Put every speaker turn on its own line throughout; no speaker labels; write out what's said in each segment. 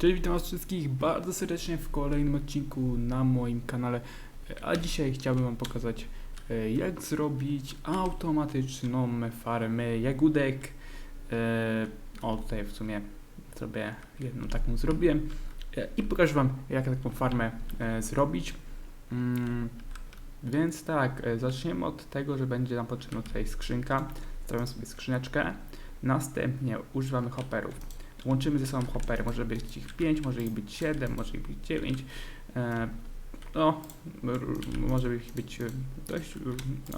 Cześć, witam was wszystkich bardzo serdecznie w kolejnym odcinku na moim kanale. A dzisiaj chciałbym wam pokazać e, jak zrobić automatyczną farmę jagódek. E, O, tutaj w sumie sobie jedną taką zrobiłem. E, I pokażę wam jak taką farmę zrobić. Mm, Więc tak, zaczniemy od tego, że będzie nam potrzebna tutaj skrzynka. Stawiam sobie skrzyneczkę. Następnie używamy hopperów. Łączymy ze sobą hoppery. Może być ich 5, może ich być 7, może ich być 9. E, no, może ich być e, dość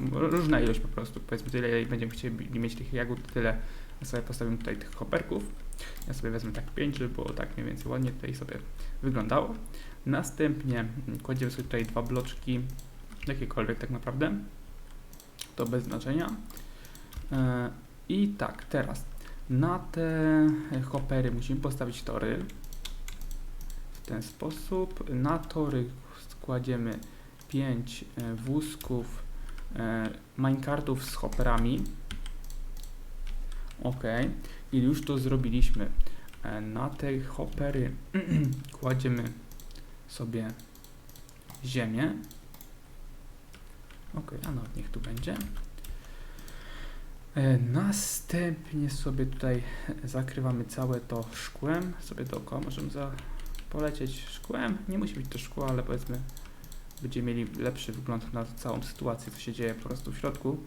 no, różna ilość po prostu. Powiedzmy tyle, ile będziemy chcieli mieć tych jagód, tyle sobie postawimy tutaj tych hopperków. Ja sobie wezmę tak 5, żeby było tak mniej więcej ładnie tutaj sobie wyglądało. Następnie kładziemy sobie tutaj dwa bloczki, jakiekolwiek tak naprawdę. To bez znaczenia. E, I tak, teraz na te hoppery musimy postawić tory. W ten sposób. Na tory składziemy 5 wózków e, minecartów z hopperami. Ok. I już to zrobiliśmy. E, Na te hoppery kładziemy sobie ziemię. Ok, a no niech tu będzie. E, Następnie sobie tutaj zakrywamy całe to szkłem. Sobie dookoła możemy za polecieć szkłem. Nie musi być to szkło, ale powiedzmy będziemy mieli lepszy wygląd na całą sytuację, co się dzieje po prostu w środku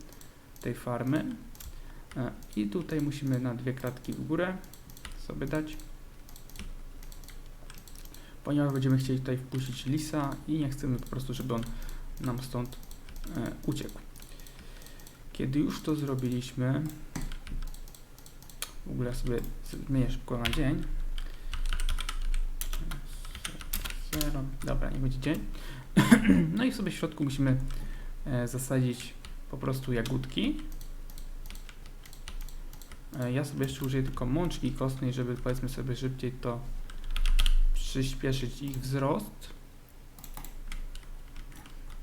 tej farmy. E, I tutaj musimy na dwie kratki w górę sobie dać. Ponieważ będziemy chcieli tutaj wpuścić lisa i nie chcemy po prostu, żeby on nam stąd e, uciekł. Kiedy już to zrobiliśmy, w ogóle sobie zmienię szybko na dzień. Zero. Dobra, nie będzie dzień. No i sobie w środku musimy e, zasadzić po prostu jagódki. E, ja sobie jeszcze użyję tylko mączki kostnej, żeby powiedzmy sobie szybciej to przyspieszyć ich wzrost.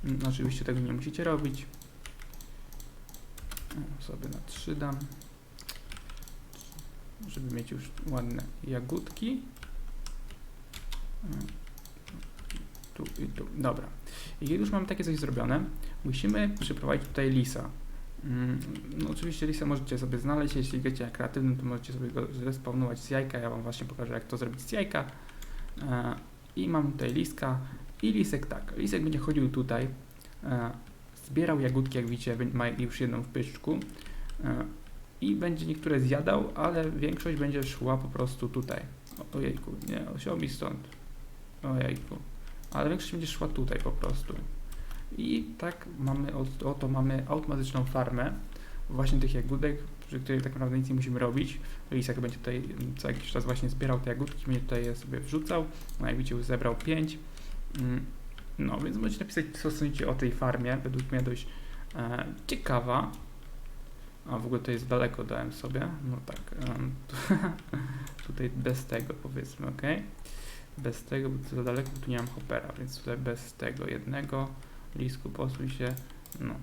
Mm, Oczywiście tego nie musicie robić. Sobie na 3 dam. Żeby mieć już ładne jagódki. Mm, Tu i tu. Dobra. I już mamy takie coś zrobione, musimy przyprowadzić tutaj lisa. Mm, No oczywiście lisa możecie sobie znaleźć, jeśli gracie kreatywnym, to możecie sobie go zrespawnować z jajka. Ja wam właśnie pokażę, jak to zrobić z jajka. E, I mam tutaj liska. I lisek tak. Lisek będzie chodził tutaj. Zbierał jagódki, jak widzicie, ma już jedną w pyczku e, i będzie niektóre zjadał, ale większość będzie szła po prostu tutaj. O, ojejku, nie, osiął mi stąd. Ojejku. Ale większość będzie szła tutaj po prostu. I tak mamy, oto mamy automatyczną farmę właśnie tych jagódek, przy której tak naprawdę nic nie musimy robić. Lisak będzie tutaj co jakiś czas właśnie zbierał te jagódki, będzie tutaj je sobie wrzucał. No jak widzicie, już zebrał 5. No, więc możecie napisać, co sądzicie o tej farmie. Według mnie dość e, ciekawa. A w ogóle to jest daleko, dałem sobie. No tak. tutaj bez tego powiedzmy, ok? Bez tego, bo to za daleko, tu nie mam hoppera, więc tutaj bez tego jednego. Lisku, posuń się. No.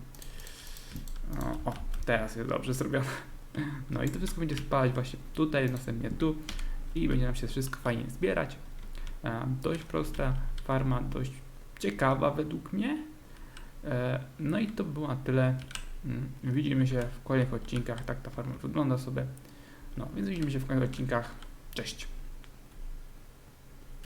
O, teraz jest dobrze zrobione. No i to wszystko będzie spalać właśnie tutaj, następnie tu i będzie nam się wszystko fajnie zbierać. Em, dość prosta farma, dość ciekawa według mnie. E, No i to było na tyle. Mm, Widzimy się w kolejnych odcinkach. Tak ta farma wygląda sobie. No, więc widzimy się w kolejnych odcinkach. Cześć.